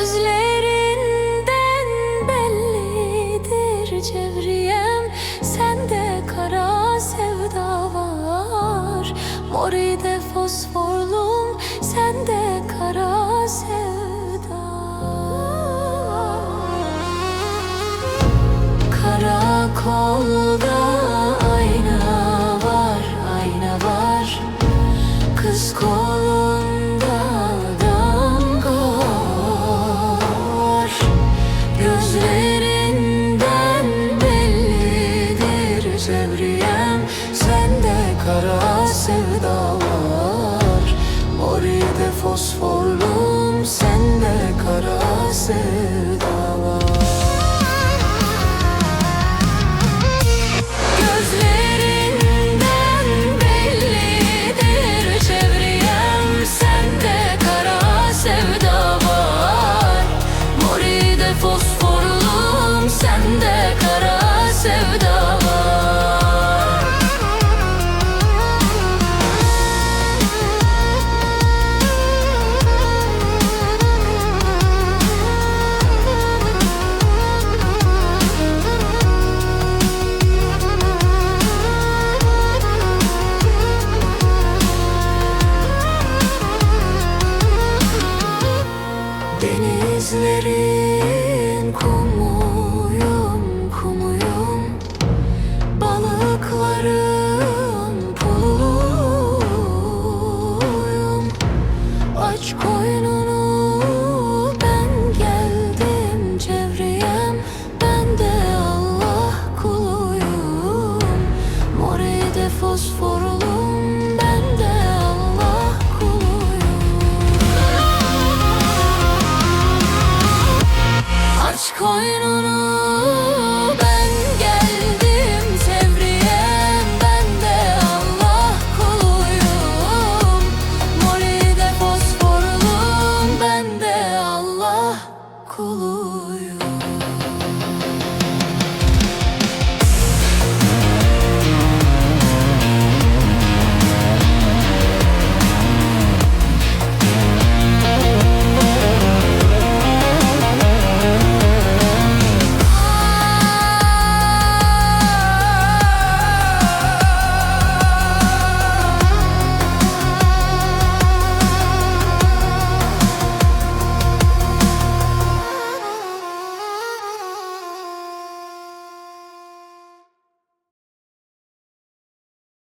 Gözlerinden bellidir cevriyem Sende kara sevda var. Moride fosforlum sende kara sevda. Karakolda ayna var ayna var. Kız kol fosforlum sen de kara sevda come.